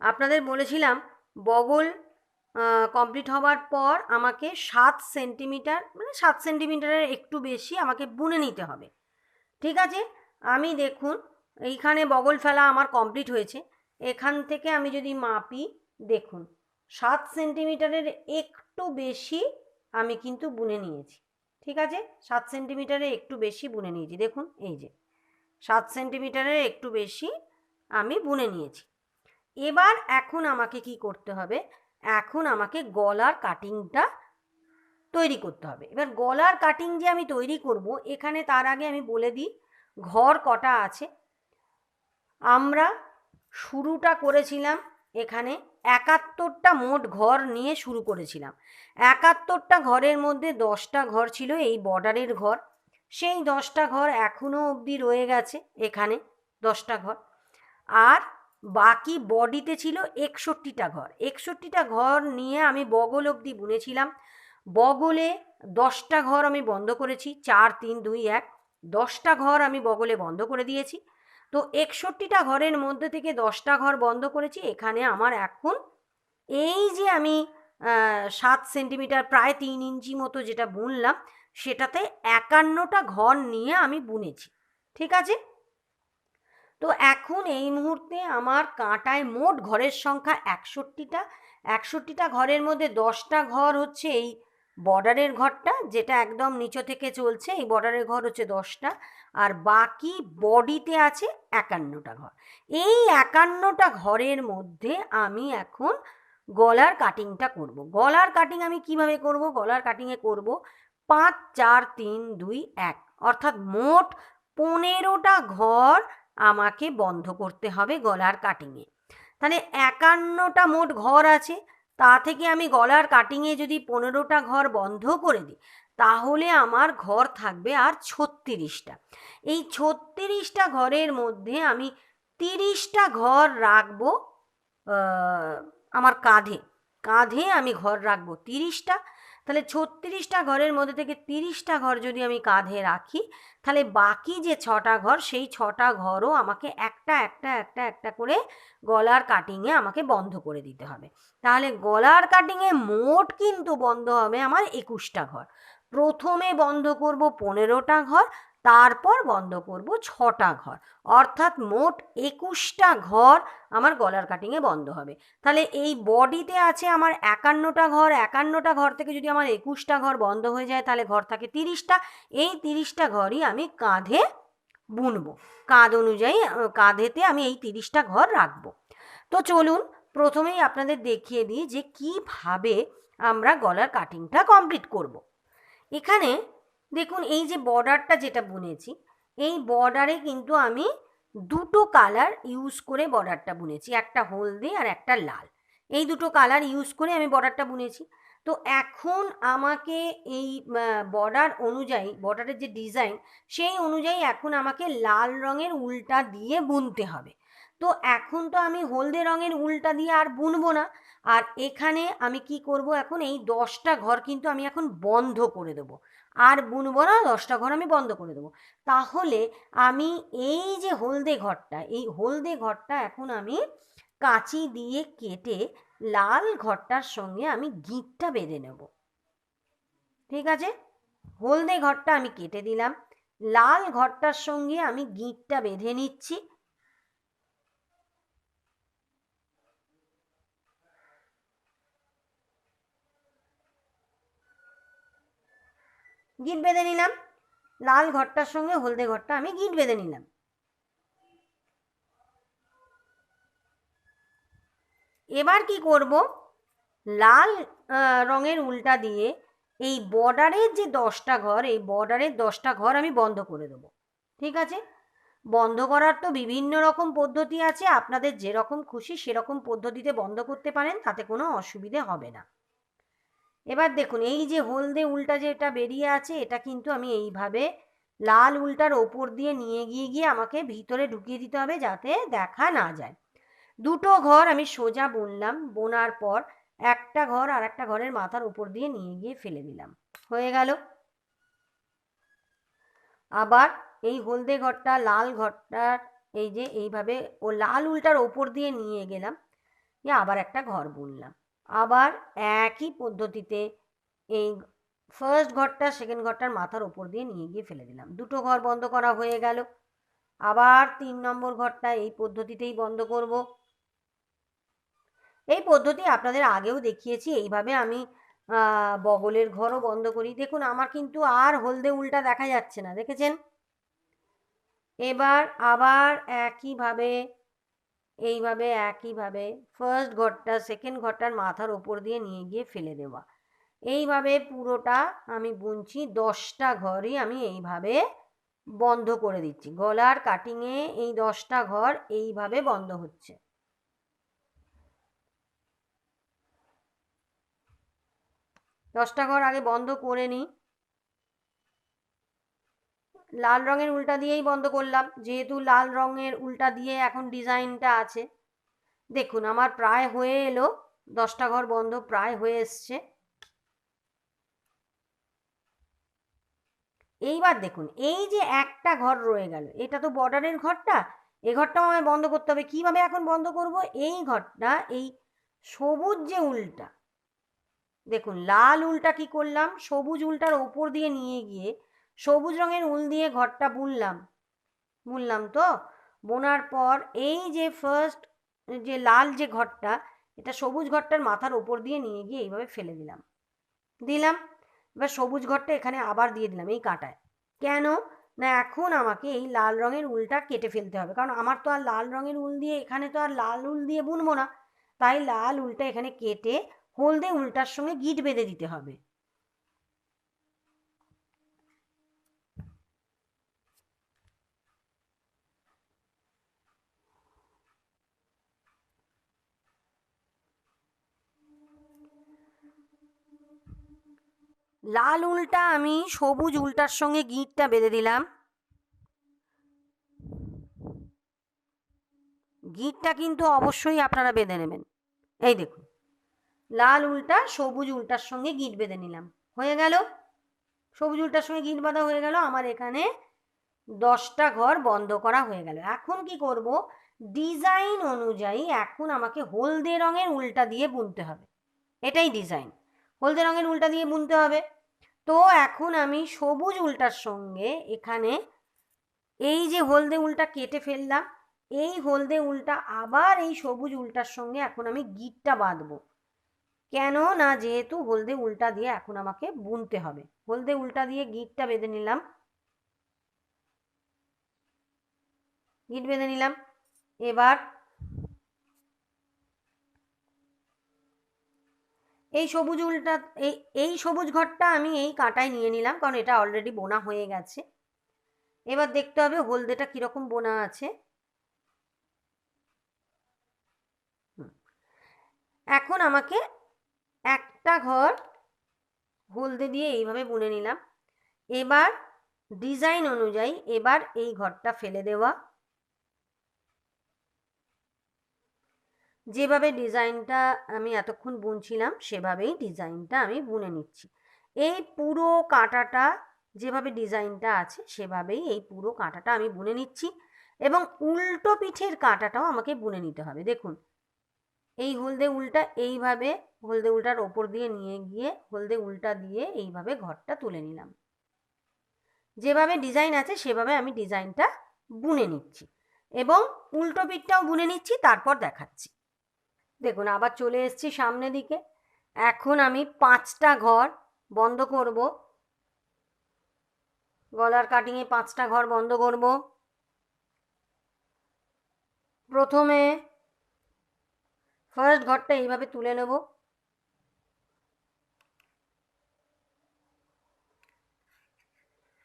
আপনাদের বলেছিলাম, বগল কমপ্লিট হওয়ার পর আমাকে সাত সেন্টিমিটার মানে সাত সেন্টিমিটারের একটু বেশি আমাকে বুনে নিতে হবে। ঠিক আছে? আমি দেখুন, এইখানে বগল ফেলা আমার কমপ্লিট হয়েছে। এখান থেকে আমি যদি মাপি, দেখুন, সাত সেন্টিমিটারের একটু বেশি আমি কিন্তু বুনে নিয়েছি। ঠিক আছে? সাত সেন্টিমিটারের একটু বেশি বুনে নিয়েছি। দেখুন, এই যে, সাত সেন্টিমিটারের একটু বেশি আমি বুনে নিয়েছি। এবার এখন আমাকে কি করতে হবে? এখন আমাকে গলার কাটিংটা তৈরি করতে হবে। এবার গলার কাটিং যে আমি তৈরি করব, এখানে তার আগে আমি বলে দিই, ঘর কটা আছে? আমরা শুরুটা করেছিলাম এখানে একাত্তরটা মোট ঘর নিয়ে শুরু করেছিলাম। একাত্তরটা ঘরের মধ্যে দশটা ঘর ছিল এই বর্ডারের ঘর। সেই দশটা ঘর এখনও অবধি রয়ে গেছে এখানে দশটা ঘর। আর বাকি বডিতে ছিল একষট্টিটা ঘর। একষট্টিটা ঘর নিয়ে আমি বগল অবধি বুনেছিলাম। বগলে দশটা ঘর আমি বন্ধ করেছি, চার, তিন, দুই, এক। দশটা ঘর আমি বগলে বন্ধ করে দিয়েছি। তো একষট্টিটা ঘরের মধ্যে থেকে দশটা ঘর বন্ধ করেছি। এখানে আমার এখন এই যে আমি সাত সেন্টিমিটার, প্রায় তিন ইঞ্চি মতো যেটা বুনলাম, সেটাতে একান্নটা ঘর নিয়ে আমি বুনেছি। ঠিক আছে? তো এখন এই মুহূর্তে আমার কাঁটায় মোট ঘরের সংখ্যা একষট্টিটা। একষট্টিটা ঘরের মধ্যে দশটা ঘর হচ্ছে এই বর্ডারের ঘরটা, যেটা একদম নিচে থেকে চলছে, এই বর্ডারের ঘর হচ্ছে দশটা। আর বাকি বডিতে আছে একান্নটা ঘর। এই একান্নটা ঘরের মধ্যে আমি এখন গলার কাটিংটা করব। গলার কাটিং আমি কীভাবে করব? গলার কাটিংয়ে করব পাঁচ, চার, তিন, দুই, এক। অর্থাৎ মোট পনেরোটা ঘর আমাকে বন্ধ করতে হবে গলার কাটিংয়ে তাহলে একান্নটা মোট ঘর আছে, তা থেকে আমি গলার কাটিংয়ে যদি পনেরোটা ঘর বন্ধ করে দিই, তাহলে আমার ঘর থাকবে আর ছত্রিশটা। এই ছত্রিশটা ঘরের মধ্যে আমি তিরিশটা ঘর রাখব আমার কাঁধে। কাঁধে আমি ঘর রাখব তিরিশটা তাহলে ছত্রিশটা ঘরের মধ্যে থেকে তিরিশটা ঘর যদি আমি কাঁধে রাখি, তাহলে বাকি যে ছটা ঘর, সেই ছটা ঘরও আমাকে একটা একটা একটা একটা করে গলার কাটিংয়ে আমাকে বন্ধ করে দিতে হবে। তাহলে গলার কাটিংয়ে মোট কিন্তু বন্ধ হবে আমার একুশটা ঘর। প্রথমে বন্ধ করব পনেরোটা ঘর তারপর বন্ধ করব ছটা ঘর। অর্থাৎ মোট একুশটা ঘর আমার গলার কাটিংয়ে বন্ধ হবে। তাহলে এই বডিতে আছে আমার একান্নটা ঘর একান্নটা ঘর থেকে যদি আমার একুশটা ঘর বন্ধ হয়ে যায় তাহলে ঘর থাকে তিরিশটা। এই তিরিশটা ঘরই আমি কাঁধে বুনবো। কাঁধ অনুযায়ী কাঁধেতে আমি এই তিরিশটা ঘর রাখব। তো চলুন প্রথমেই আপনাদের দেখিয়ে দিই যে কীভাবে আমরা গলার কাটিংটা কমপ্লিট করব। এখানে দেখুন, এই যে বর্ডারটা যেটা বুনেছি, এই বর্ডারে কিন্তু আমি দুটো কালার ইউজ করে বর্ডারটা বুনেছি, একটা হলদে আর একটা লাল। এই দুটো কালার ইউজ করে আমি বর্ডারটা বুনেছি। তো এখন আমাকে এই বর্ডার অনুযায়ী বর্ডারের যে ডিজাইন সেই অনুযায়ী এখন আমাকে লাল রঙের উল্টা দিয়ে বুনতে হবে। তো এখন তো আমি হলদে রঙের উল্টা দিয়ে আর বুনবো না। আর এখানে আমি কি করব এখন, এই দশটা ঘর কিন্তু আমি এখন বন্ধ করে দেবো। আর বুনবো না, দশটা ঘর আমি বন্ধ করে দেবো। তাহলে আমি এই যে হলদে ঘরটা, এই হলদে ঘরটা এখন আমি কাঁচি দিয়ে কেটে লাল ঘরটার সঙ্গে আমি গিঁটটা বেঁধে নেব। ঠিক আছে? হলদে ঘরটা আমি কেটে দিলাম। লাল ঘরটার সঙ্গে আমি গিঁটটা বেঁধে নিচ্ছি। গিট বেঁধে নিলাম। লাল ঘরটার সঙ্গে হলদে ঘরটা আমি গিট বেঁধে নিলাম। এবার কি করব? লাল রঙের উল্টা দিয়ে এই বর্ডারের যে দশটা ঘর, এই বর্ডারের দশটা ঘর আমি বন্ধ করে দেবো। ঠিক আছে? বন্ধ করার তো বিভিন্ন রকম পদ্ধতি আছে। আপনাদের যেরকম খুশি সেরকম পদ্ধতিতে বন্ধ করতে পারেন, তাতে কোনো অসুবিধে হবে না। এবার দেখুন, এই যে হলদে উল্টা যেটা বেরিয়ে আছে, এটা কিন্তু আমি এইভাবে লাল উল্টার ওপর দিয়ে নিয়ে গিয়ে গিয়ে আমাকে ভিতরে ঢুকিয়ে দিতে হবে যাতে দেখা না যায়। দুটো ঘর আমি সোজা বুনলাম, বোনার পর একটা ঘর আর একটা ঘরের মাথার উপর দিয়ে নিয়ে গিয়ে ফেলে দিলাম। হয়ে গেল। আবার এই হলদে ঘরটা, লাল ঘরটার এই যে এইভাবে ও লাল উল্টার ওপর দিয়ে নিয়ে গেলাম আবার একটা ঘর বুনলাম। আবার একই পদ্ধতিতে এই ফার্স্ট ঘরটা সেকেন্ড ঘরটার মাথার ওপর দিয়ে নিয়ে গিয়ে ফেলে দিলাম। দুটো ঘর বন্ধ করা হয়ে গেল। আবার তিন নম্বর ঘরটা এই পদ্ধতিতেই বন্ধ করব। এই পদ্ধতি আপনাদের আগেও দেখিয়েছি, এইভাবে আমি বগলের ঘরও বন্ধ করি। দেখুন, আমার কিন্তু আর হলদে উল্টা দেখা যাচ্ছে না, দেখেছেন? এবার আবার একইভাবে এইভাবে, একইভাবে ফার্স্ট ঘরটা সেকেন্ড ঘরটার মাথার ওপর দিয়ে নিয়ে গিয়ে ফেলে দেওয়া। এইভাবে পুরোটা আমি বুনছি, দশটা ঘরই আমি এইভাবে বন্ধ করে দিচ্ছি। গলার কাটিংয়ে এই দশটা ঘর এইভাবে বন্ধ হচ্ছে। দশটা ঘর আগে বন্ধ করে নিই। লাল রঙের উল্টা দিয়েই বন্ধ করলাম। যেহেতু লাল রঙের উল্টা দিয়ে এখন ডিজাইনটা আছে। দেখুন, আমার প্রায় হয়ে এলো। দশটা ঘর বন্ধ, প্রায় হয়ে এসছে। এইবার দেখুন, এই যে একটা ঘর রয়ে গেল, এটা তো বর্ডারের ঘরটা? এ ঘরটাও আমায় বন্ধ করতে হবে। কীভাবে এখন বন্ধ করব? এই ঘরটা, এই সবুজ যে উল্টা, দেখুন, লাল উলটা কি করলাম? সবুজ উলটার ওপর দিয়ে নিয়ে গিয়ে সবুজ রঙের উল দিয়ে ঘরটা বুনলাম। বুনলাম তো? বোনার পর এই যে ফার্স্ট যে লাল যে ঘরটা, এটা সবুজ ঘরটার মাথার ওপর দিয়ে নিয়ে গিয়ে এইভাবে ফেলে দিলাম। দিলাম, এবার সবুজ ঘরটা এখানে আবার দিয়ে দিলাম এই কাঁটায়। কেন? না এখন আমাকে এই লাল রঙের উলটা কেটে ফেলতে হবে। কারণ আমার তো আর লাল রঙের উল দিয়ে, এখানে তো আর লাল উল দিয়ে বুনবো না। তাই লাল উলটা এখানে কেটে হলদে উলটার সঙ্গে গিট বেঁধে দিতে হবে। লাল উলটা আমি সবুজ উলটার সঙ্গে গিঁটটা বেঁধে দিলাম। গিঁটটা কিন্তু অবশ্যই আপনারা বেঁধে নেবেন। এই দেখুন, লাল উল্টা সবুজ উল্টার সঙ্গে গিট বেঁধে নিলাম। হয়ে গেল? সবুজ উল্টার সঙ্গে গিট বাঁধা হয়ে গেল। আমার এখানে দশটা ঘর বন্ধ করা হয়ে গেল। এখন কি করব? ডিজাইন অনুযায়ী এখন আমাকে হলদে রঙের উল্টা দিয়ে বুনতে হবে। এটাই ডিজাইন। হলদে রঙের উল্টা দিয়ে বুনতে হবে। তো এখন আমি সবুজ উল্টার সঙ্গে এখানে এই যে হলদে উল্টা কেটে ফেললাম, এই হলদে উল্টা আবার এই সবুজ উল্টার সঙ্গে এখন আমি গিটটা বাঁধবো। কেন? না, যেহেতু হলদে উল্টা দিয়ে এখন আমাকে বুনতে হবে। হলদে উল্টা দিয়ে গিটটা বেঁধে নিলাম। গিট বেঁধে নিলাম। এবার এই সবুজ উলটা, এই এই সবুজ ঘরটা আমি এই কাঁটায় নিয়ে নিলাম, কারণ এটা অলরেডি বোনা হয়ে গেছে। এবার দেখতে হবে হলদেটা কীরকম বোনা আছে। এখন আমাকে একটা ঘর হলদে দিয়ে এইভাবে বুনে নিলাম। এবার ডিজাইন অনুযায়ী এবার এই ঘরটা ফেলে দেওয়া। যেভাবে ডিজাইনটা আমি এতক্ষণ বুনছিলাম, সেভাবেই ডিজাইনটা আমি বুনে নিচ্ছি। এই পুরো কাঁটাটা, যেভাবে ডিজাইনটা আছে, সেভাবেই এই পুরো কাঁটাটা আমি বুনে নিচ্ছি এবং উল্টো পিঠের কাঁটাটাও আমাকে বুনে নিতে হবে। দেখুন, এই হলদে উল্টা এইভাবে, হলদে উল্টার ওপর দিয়ে নিয়ে গিয়ে, হলদে উল্টা দিয়ে এইভাবে ঘরটা তুলে নিলাম। যেভাবে ডিজাইন আছে, সেভাবে আমি ডিজাইনটা বুনে নিচ্ছি এবং উল্টো পিঠটাও বুনে নিচ্ছি, তারপর দেখাচ্ছি। দেখুন, আবার চলে এসেছি সামনে দিকে। এখন আমি পাঁচটা ঘর বন্ধ করব। গলার কাটিংয়ে পাঁচটা ঘর বন্ধ করব। প্রথমে ফার্স্ট ঘরটা এইভাবে তুলে নেব।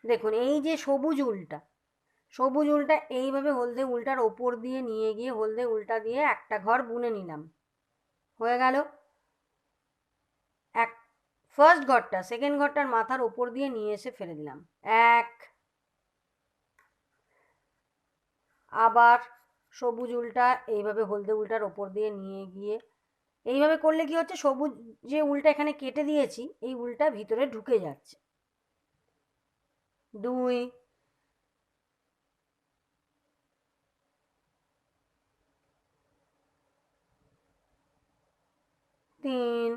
দেখুন, এই যে সবুজ উল্টা সবুজ উল্টা এইভাবে হলদে উল্টার ওপর দিয়ে নিয়ে গিয়ে হলদে উল্টা দিয়ে একটা ঘর বুনে নিলাম। হয়ে গেল। এক ফার্স্ট ঘরটা সেকেন্ড ঘরটার মাথার ওপর দিয়ে নিয়ে এসে ফেলে দিলাম। এক, আবার সবুজ উল্টা, এইভাবে হলদে উল্টার ওপর দিয়ে নিয়ে গিয়ে, এইভাবে করলে কি হচ্ছে? সবুজ যে উল্টা এখানে কেটে দিয়েছি, এই উল্টা ভিতরে ঢুকে যাচ্ছে। দুই তিন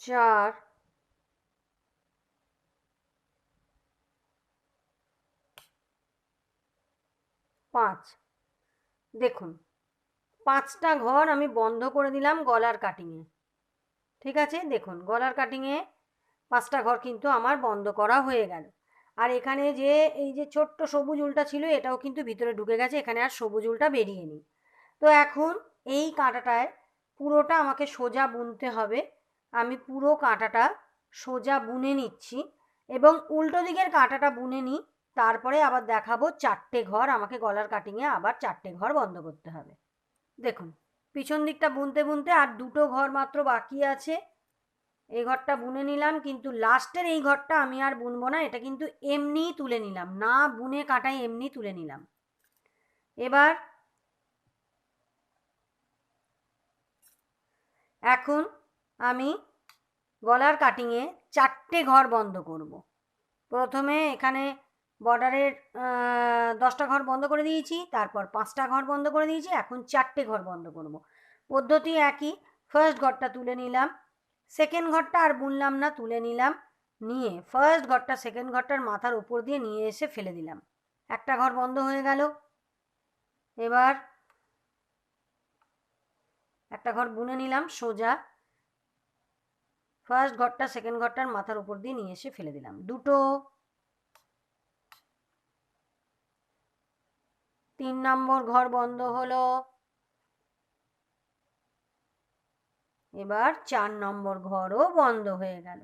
চার পাঁচ দেখুন পাঁচটা ঘর আমি বন্ধ করে দিলাম গলার কাটিংয়ে ঠিক আছে? দেখুন, গলার কাটিংয়ে পাঁচটা ঘর কিন্তু আমার বন্ধ করা হয়ে গেল। আর এখানে যে এই যে ছোট্ট সবুজ উলটা ছিল, এটাও কিন্তু ভিতরে ঢুকে গেছে, এখানে আর সবুজ উলটা বেরিয়ে নি তো এখন এই কাঁটাটায় পুরোটা আমাকে সোজা বুনতে হবে। আমি পুরো কাঁটাটা সোজা বুনে নিচ্ছি এবং উল্টো দিকের কাঁটাটা বুনে নিই, তারপরে আবার দেখাবো চারটে ঘর আমাকে গলার কাটিংয়ে আবার চারটে ঘর বন্ধ করতে হবে। দেখুন, পিছন দিকটা বুনতে বুনতে আর দুটো ঘর মাত্র বাকি আছে। এই ঘরটা বুনে নিলাম, কিন্তু লাস্টের এই ঘরটা আমি আর বুনবো না, এটা কিন্তু এমনিই তুলে নিলাম। না বুনে কাটাই এমনি তুলে নিলাম। এবার এখন আমি গলার কাটিংয়ে চারটে ঘর বন্ধ করব। প্রথমে এখানে বর্ডারের দশটা ঘর বন্ধ করে দিয়েছি, তারপর পাঁচটা ঘর বন্ধ করে দিয়েছি, এখন চারটে ঘর বন্ধ করব। পদ্ধতি একই ফার্স্ট ঘরটা তুলে নিলাম সেকেন্ড ঘরটা আর বুনলাম না, তুলে নিলাম, নিয়ে ফার্স্ট ঘরটা সেকেন্ড ঘরটার মাথার উপর দিয়ে নিয়ে এসে ফেলে দিলাম। একটা ঘর বন্ধ হয়ে গেল, এবার একটা ঘর বুনে নিলাম, সোজা ফার্স্ট ঘরটা সেকেন্ড ঘরটার মাথার উপর দিয়ে নিয়ে এসে ফেলে দিলাম। দুটো তিন নম্বর ঘর বন্ধ হলো। এবার চার নম্বর ঘরও বন্ধ হয়ে গেল।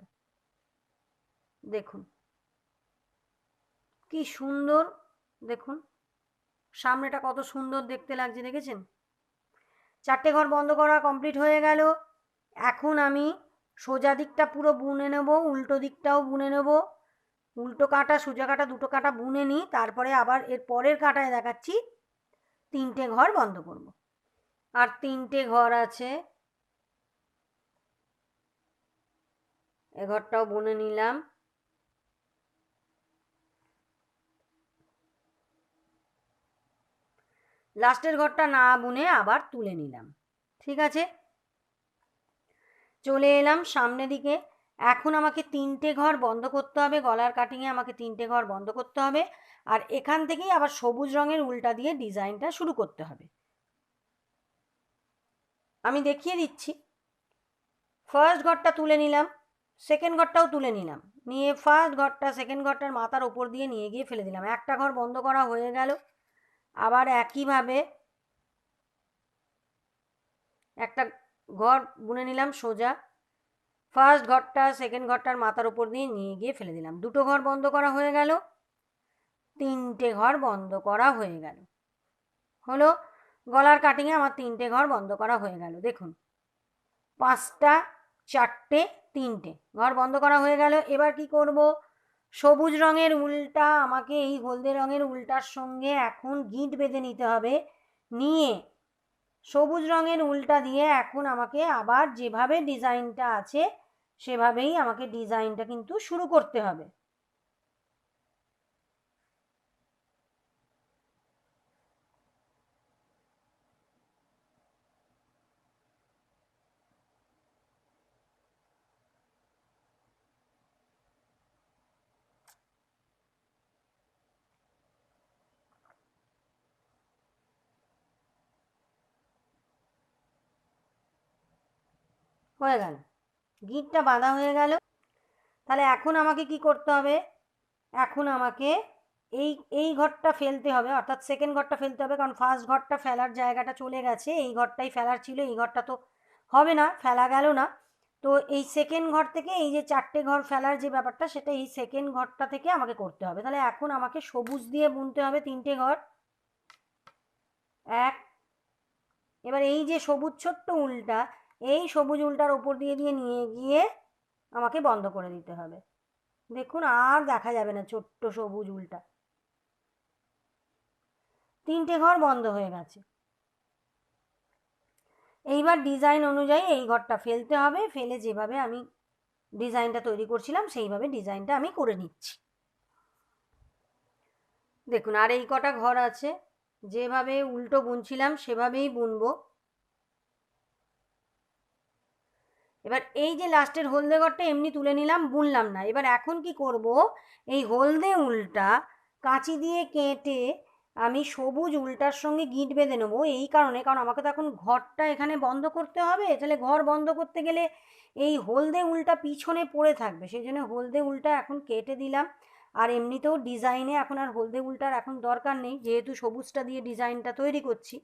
দেখুন, কি সুন্দর, দেখুন, সামনেটা কত সুন্দর দেখতে লাগছে, দেখেছেন? চারটে ঘর বন্ধ করা কমপ্লিট হয়ে গেল। এখন আমি সোজা দিকটা পুরো বুনে নেব, উল্টো দিকটাও বুনে নেব। উল্টো কাটা, সোজা কাঁটা, দুটো কাঁটা বুনে নিই, তারপরে আবার এর পরের কাঁটায় দেখাচ্ছি, তিনটে ঘর বন্ধ করব। আর তিনটে ঘর আছে, এ ঘরটাও বুনে নিলাম। লাস্টের ঘরটা না বুনে আবার তুলে নিলাম, ঠিক আছে? চলে এলাম সামনে দিকে। এখন আমাকে তিনটে ঘর বন্ধ করতে হবে, গলার কাটিংয়ে আমাকে তিনটে ঘর বন্ধ করতে হবে, আর এখান থেকেই আবার সবুজ রঙের উল্টা দিয়ে ডিজাইনটা শুরু করতে হবে। আমি দেখিয়ে দিচ্ছি। ফার্স্ট ঘরটা তুলে নিলাম সেকেন্ড ঘরটাও তুলে নিলাম। নিয়ে ফার্স্ট ঘরটা সেকেন্ড ঘরটার মাথার ওপর দিয়ে নিয়ে গিয়ে ফেলে দিলাম। একটা ঘর বন্ধ করা হয়ে গেল। আবার একইভাবে একটা ঘর বুনে নিলাম সোজা। ফার্স্ট ঘরটা, সেকেন্ড ঘরটার মাথার উপর দিয়ে নিয়ে গিয়ে ফেলে দিলাম। দুটো ঘর বন্ধ করা হয়ে গেল। তিনটে ঘর বন্ধ করা হয়ে গেল। হলো, গলার কাটিংয়ে আমার তিনটে ঘর বন্ধ করা হয়ে গেল। দেখুন, পাঁচটা, চারটে, তিনটে ঘর বন্ধ করা হয়ে গেল। এবার কি করব? সবুজ রঙের উল্টা, আমাকে এই হলদে রঙের উল্টার সঙ্গে এখন গিঁট বেঁধে নিতে হবে। নিয়ে সবুজ রঙের উল্টা দিয়ে এখন আমাকে আবার যেভাবে ডিজাইনটা আছে সেভাবেই আমাকে ডিজাইনটা কিন্তু শুরু করতে হবে। হয়ে গেল। গিঁটটা বাঁধা হয়ে গেল। তাহলে এখন আমাকে কি করতে হবে? এখন আমাকে এই এই ঘরটা ফেলতে হবে, অর্থাৎ সেকেন্ড ঘরটা ফেলতে হবে, কারণ ফার্স্ট ঘরটা ফেলার জায়গাটা চলে গেছে, এই ঘরটাই ফেলার ছিল, এই ঘরটা তো হবে না, ফেলা গেল না। তো এই সেকেন্ড ঘর থেকে এই যে চারটে ঘর ফেলার যে ব্যাপারটা, সেটা এই সেকেন্ড ঘরটা থেকে আমাকে করতে হবে। তাহলে এখন আমাকে সবুজ দিয়ে বুনতে হবে তিনটে ঘর। এক, এবার এই যে সবুজ ছোট্ট উলটা এই সবুজ উলটার ওপর দিয়ে দিয়ে নিয়ে গিয়ে আমাকে বন্ধ করে দিতে হবে। দেখুন আর দেখা যাবে না ছোট্ট সবুজ উলটা। তিনটে ঘর বন্ধ হয়ে গেছে। এইবার ডিজাইন অনুযায়ী এই ঘরটা ফেলতে হবে, ফেলে যেভাবে আমি ডিজাইনটা তৈরি করছিলাম, সেইভাবে ডিজাইনটা আমি করে নিচ্ছি। দেখুন আর এই কটা ঘর আছে, যেভাবে উল্টো বুনছিলাম সেভাবেই বুনবো। এবার এই যে লাস্টের হলদে ঘরটা এমনি তুলে নিলাম, বুনলাম না। এবার এখন কি করব? এই হলদে উলটা কাঁচি দিয়ে কেটে আমি সবুজ উল্টার সঙ্গে গিঁট বেঁধে নেব। এই কারণে, কারণ আমাকে তো এখন ঘরটা এখানে বন্ধ করতে হবে। তাহলে ঘর বন্ধ করতে গেলে এই হলদে উল্টা পিছনে পড়ে থাকবে। সেই জন্য হলদে উল্টা এখন কেটে দিলাম। আর এমনিতেও ডিজাইনে এখন আর হলদে উল্টার এখন দরকার নেই। যেহেতু সবুজটা দিয়ে ডিজাইনটা তৈরি করছি,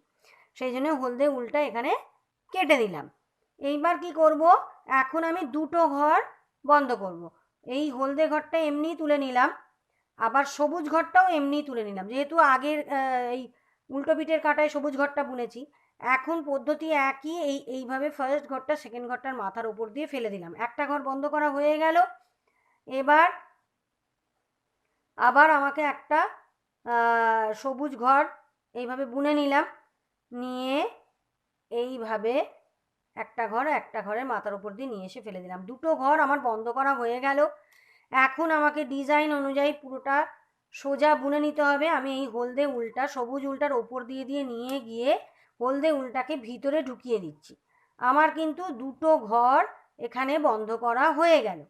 সেই জন্য হলদে উল্টা এখানে কেটে দিলাম। এইবার কি করব? এখন আমি দুটো ঘর বন্ধ করব। এই হলদে ঘরটা এমনি তুলে নিলাম, আবার সবুজ ঘরটাও এমনি তুলে নিলাম। যেহেতু আগের এই উল্টো পিঠের কাঁটায় সবুজ ঘরটা বুনেছি, এখন পদ্ধতি একই, এই, এইভাবে ফার্স্ট ঘরটা সেকেন্ড ঘরটার মাথার উপর দিয়ে ফেলে দিলাম। একটা ঘর বন্ধ করা হয়ে গেল, এবার আবার আমাকে একটা সবুজ ঘর এইভাবে বুনে নিলাম, নিয়ে এইভাবে একটা ঘর, একটা ঘরের মাথার উপর দিয়ে নিয়ে এসে ফেলে দিলাম। দুটো ঘর আমার বন্ধ করা হয়ে গেল। এখন আমাকে ডিজাইন অনুযায়ী পুরোটা সোজা বুনে নিতে হবে। আমি এই হলদে উল্টা, সবুজ উল্টার ওপর দিয়ে দিয়ে নিয়ে গিয়ে হলদে উল্টাকে ভিতরে ঢুকিয়ে দিচ্ছি। আমার কিন্তু দুটো ঘর এখানে বন্ধ করা হয়ে গেল।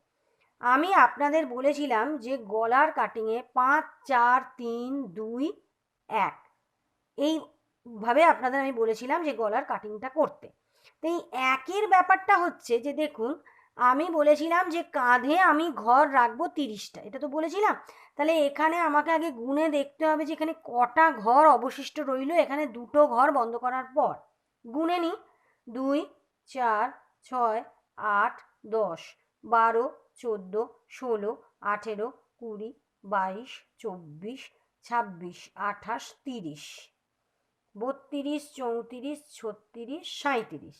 আমি আপনাদের বলেছিলাম যে গলার কাটিংয়ে পাঁচ, চার, তিন, দুই, এক। এইভাবে আপনাদের আমি বলেছিলাম যে গলার কাটিংটা করতে। তো এই একের ব্যাপারটা হচ্ছে যে দেখুন, আমি বলেছিলাম যে কাঁধে আমি ঘর রাখব তিরিশটা। এটা তো বলেছিলাম। তাহলে এখানে আমাকে আগে গুনে দেখতে হবে যে এখানে কটা ঘর অবশিষ্ট রইল, এখানে দুটো ঘর বন্ধ করার পর। গুনে নিই দুই, চার, ছয়, আট, দশ, বারো, চোদ্দ, ষোলো, আঠেরো, কুড়ি, বাইশ, চব্বিশ, ছাব্বিশ, আঠাশ, তিরিশ। বত্রিশ, চৌত্রিশ, ছত্রিশ সাঁত্রিশ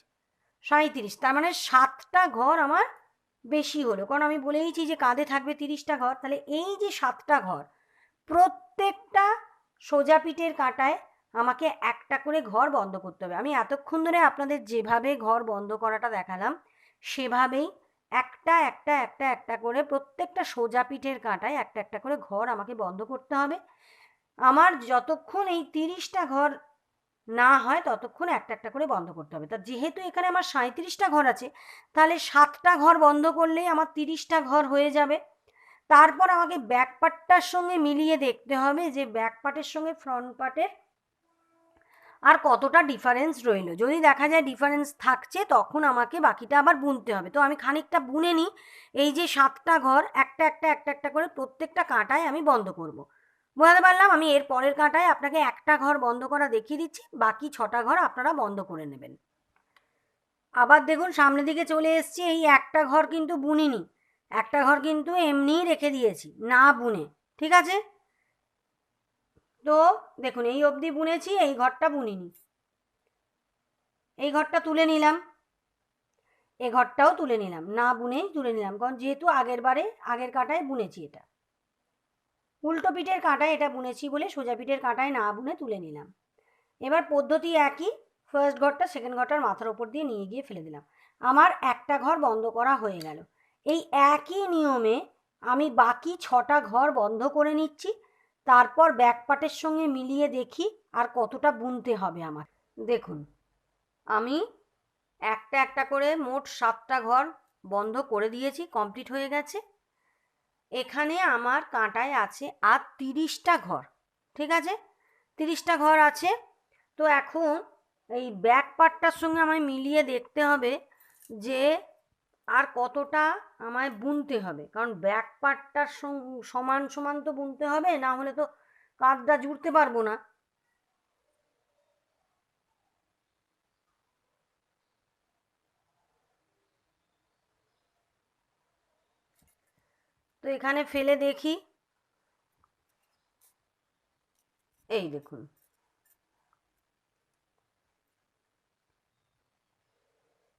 সাঁত্রিশ তার মানে সাতটা ঘর আমার বেশি হলো। কারণ আমি বলেইছি যে কাঁধে থাকবে তিরিশটা ঘর, তাহলে এই যে সাতটা ঘর, প্রত্যেকটা সোজা পিঠের কাঁটায় আমাকে একটা করে ঘর বন্ধ করতে হবে। আমি এতক্ষণ ধরে আপনাদের যেভাবে ঘর বন্ধ করাটা দেখালাম, সেভাবেই একটা একটা একটা একটা করে প্রত্যেকটা সোজা পিঠের কাঁটায় একটা একটা করে ঘর আমাকে বন্ধ করতে হবে। আমার যতক্ষণ এই তিরিশটা ঘর না হয় ততক্ষণ একটা একটা করে বন্ধ করতে হবে। তা যেহেতু এখানে আমার সাঁত্রিশটা ঘর আছে, তাহলে সাতটা ঘর বন্ধ করলেই আমার তিরিশটা ঘর হয়ে যাবে। তারপর আমাকে ব্যাক পার্টটার সঙ্গে মিলিয়ে দেখতে হবে যে ব্যাক পার্টের সঙ্গে ফ্রন্ট পার্টের আর কতটা ডিফারেন্স রইল। যদি দেখা যায় ডিফারেন্স থাকছে, তখন আমাকে বাকিটা আবার বুনতে হবে। তো আমি খানিকটা বুনে নিই, এই যে সাতটা ঘর, একটা একটা একটা একটা করে প্রত্যেকটা কাঁটায় আমি বন্ধ করব। বোঝাতে পারলাম, আমি এর পরের কাঁটায় আপনাকে একটা ঘর বন্ধ করা দেখিয়ে দিচ্ছি, বাকি ছটা ঘর আপনারা বন্ধ করে নেবেন। আবার দেখুন, সামনের দিকে চলে এসছি, এই একটা ঘর কিন্তু বুনিনি। একটা ঘর কিন্তু এমনিই রেখে দিয়েছি, না বুনে, ঠিক আছে? তো দেখুন, এই অবধি বুনেছি, এই ঘরটা বুনিনি। এই ঘরটা তুলে নিলাম। এ ঘরটাও তুলে নিলাম, না বুনেই তুলে নিলাম, কারণ যেহেতু আগের বারে, আগের কাঁটায় বুনেছি এটা। উল্টো পিঠের কাঁটায় এটা বুনেছি বলে সোজা পিঠের কাঁটায় না বুনে তুলে নিলাম। এবার পদ্ধতি একই ফার্স্ট ঘরটা সেকেন্ড ঘরটার মাথার ওপর দিয়ে নিয়ে গিয়ে ফেলে দিলাম। আমার একটা ঘর বন্ধ করা হয়ে গেল। এই একই নিয়মে আমি বাকি ছটা ঘর বন্ধ করে নিচ্ছি, তারপর ব্যাকপাটের সঙ্গে মিলিয়ে দেখি আর কতটা বুনতে হবে আমার দেখুন, আমি একটা একটা করে মোট সাতটা ঘর বন্ধ করে দিয়েছি কমপ্লিট হয়ে গেছে। এখানে আমার কাঁটায় আছে আর তিরিশটা ঘর, ঠিক আছে? তিরিশটা ঘর আছে। তো এখন এই ব্যাক পার্টটার সঙ্গে আমায় মিলিয়ে দেখতে হবে যে আর কতটা আমায় বুনতে হবে। কারণ ব্যাক পার্টটার সমান সমান তো বুনতে হবে, না হলে তো কাঁধটা জুড়তে পারব না। তো এখানে ফেলে দেখি। এই দেখুন।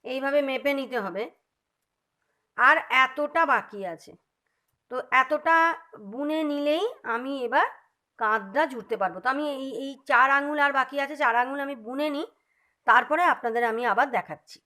এইভাবে মেপে নিতে হবে। আর এতটা বাকি আছে। তো এতটা বুনে নিলেই আমি এবার কাঁধটা জুড়তে পারব। তো আমি এই এই চার আঙুল আর বাকি আছে, চার আঙুল আমি বুনে নিই। তারপরে আপনাদের আমি আবার দেখাচ্ছি।